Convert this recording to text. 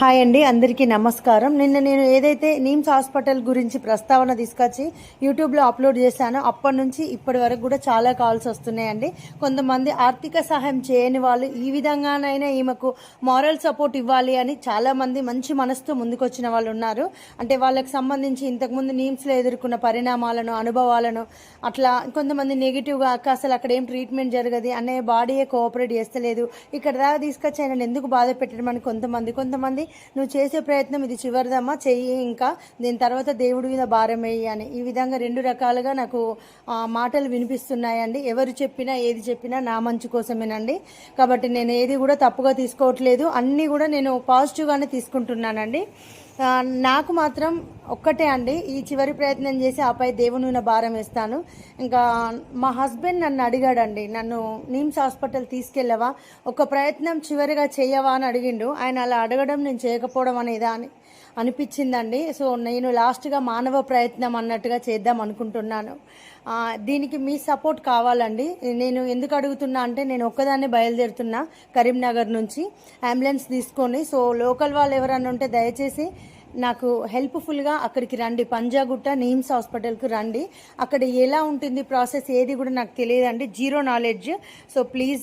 Hi అండి అందరికీ నమస్కారం. నిన్న నేను ఏదైతే నీమ్స్ హాస్పిటల్ గురించి ప్రస్తావన తీసుకొచ్చి యూట్యూబ్లో అప్లోడ్ చేశానో అప్పటి నుంచి ఇప్పటి వరకు కూడా చాలా కాల్స్ వస్తున్నాయండి. కొంతమంది ఆర్థిక సహాయం చేయని వాళ్ళు ఈ విధంగానైనా ఈమెకు మారల్ సపోర్ట్ ఇవ్వాలి అని చాలామంది మంచి మనసుతో ముందుకొచ్చిన వాళ్ళు ఉన్నారు. అంటే వాళ్ళకి సంబంధించి ఇంతకుముందు నీమ్స్లో ఎదుర్కొన్న పరిణామాలను అనుభవాలను అట్లా కొంతమంది నెగిటివ్గా అక్క అసలు అక్కడ ఏం ట్రీట్మెంట్ జరగదు అనే బాడీయే కోఆపరేట్ చేస్తలేదు ఇక్కడ దాకా తీసుకొచ్చి ఆయన ఎందుకు బాధ పెట్టడం అని కొంతమంది కొంతమంది నువ్వు చేసే ప్రయత్నం ఇది చివరిదమ్మా. చెయ్యి ఇంకా. దీని తర్వాత దేవుడి మీద భారం వేయి అని. ఈ విధంగా రెండు రకాలుగా నాకు మాటలు వినిపిస్తున్నాయండి. ఎవరు చెప్పినా ఏది చెప్పినా నా మంచి కోసమేనండి. కాబట్టి నేను ఏది కూడా తప్పుగా తీసుకోవట్లేదు. అన్నీ కూడా నేను పాజిటివ్గానే తీసుకుంటున్నానండి. నాకు మాత్రం ఒక్కటే అండి. ఈ చివరి ప్రయత్నం చేసి ఆపై దేవుని మీద భారం వేస్తాను. ఇంకా మా హస్బెండ్ నన్ను అడిగాడండి నన్ను నిమ్స్ హాస్పిటల్ తీసుకెళ్ళవా? ఒక ప్రయత్నం చివరిగా చేయవా? అని అడిగిండు. ఆయన అలా అడగడం నేను చేయకపోవడం అనేదా అని అనిపించిందండి. సో నేను లాస్ట్గా మానవ ప్రయత్నం అన్నట్టుగా చేద్దాం అనుకుంటున్నాను. దీనికి మీ సపోర్ట్ కావాలండి. నేను ఎందుకు అడుగుతున్నా అంటే నేను ఒక్కదాన్నే బయలుదేరుతున్నా కరీంనగర్ నుంచి అంబులెన్స్ తీసుకొని. సో లోకల్ వాళ్ళు ఎవరన్నా ఉంటే దయచేసి నాకు హెల్ప్ఫుల్గా అక్కడికి రండి. పంజాగుట్ట నీమ్స్ హాస్పిటల్కి రండి. అక్కడ ఎలా ఉంటుంది ప్రాసెస్ ఏది కూడా నాకు తెలియదండి. Zero knowledge. So please